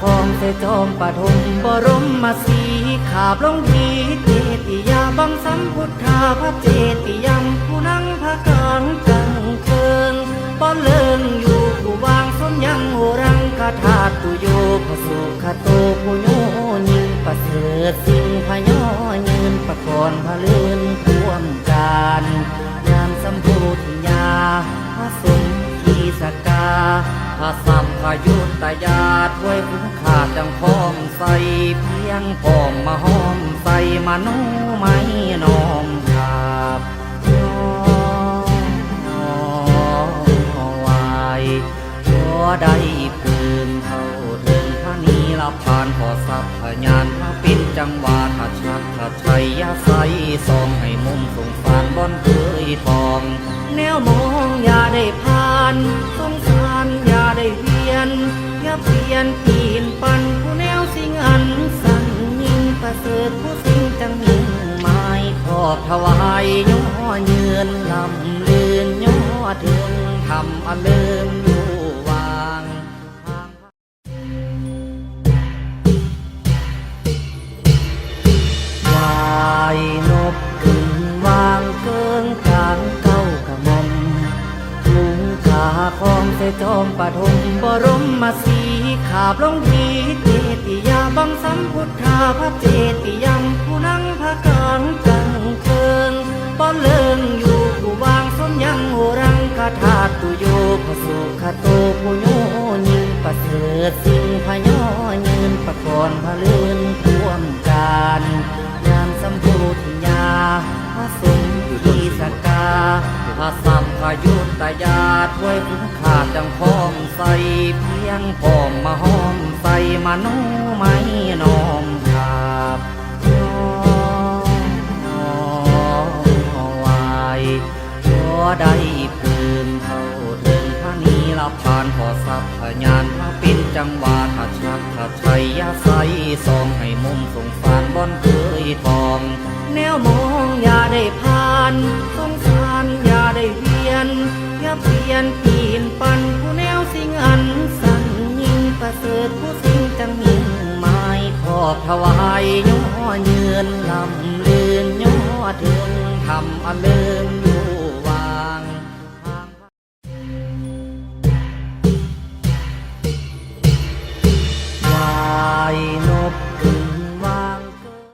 คองเสจอมปฐมบรมมาสีขาบลงทีเตติยาบังสัมพุทธาพระเจติยังผู้นังพระกังกลางเทิงป้อนเลิงอยู่ผู้วางสมยังโหรังคาถาตุโยพรสุขโตผู้โยยิงประเสริฐสิงพยอยืนประกอนพระเลื่อนท่วม พระสัมพยุตตญาติไว้คุ้มขาดจังพร้อมใส่เพียงพร้อมมาห้อมใส่มาโนไม่น้อมกราบน้อมน้อมไหวชัวได้ปืนเท่าถึงพระนีละพานขอสัพพยานพระปินจังหวาถ้าชัดถ้าชัยยาใสซองให้มุมสงสารบอนเคยทอง แนวมองอย่าได้ผ่า เปลี่ยนปีนปันผู้แนวสิ่งอันสั่นยิ่งประเสริฐผู้สิ่งจังยิ่งไม้ขอบถวายย่อเยือนลำเลือนย่อถึงทำอเลิม ขาองเสจอมปฐมบรมมาสีขาบลงทีเจติยาบังสัมพุทธาพระเจติยมผู้นั่งพระกลางกังเคิงป้อนเลิงอยู่ผู้วางสมยังโหรังคาถาตุโยพระสุขโตผู้โยยิงประเสริฐสิ่งพยอยืนประกรณ์พระเลื่นท่วมการยามสัมพุทธญาพระสงฆ์ทีสกาพระส พยุตตญาติไว้คุ้มขาดจังพร้อมใสเพียงพร้อมมาห้อมใสมาโนไม่น้อมกราบน้อมน้อมไหวชัวได้ปืนเท่าถึงพระนีละพานขอสัพพยานพระปินจังหวาถ้าชักถ้าชัยยาใสซองให้มุมสงสารบอนเคยทอง แนวมองอย่าได้ผ่านสงสาร ได้เยนอย่าเปลี่ยนปีนปันผู้แนวสิ่งอัน สั่นยิ่งประเสริฐผู้สิ่งจังยิ่งหมายขอบถวายย่อเยือนลำเลือนย่อถึงทำอันเลินอยู่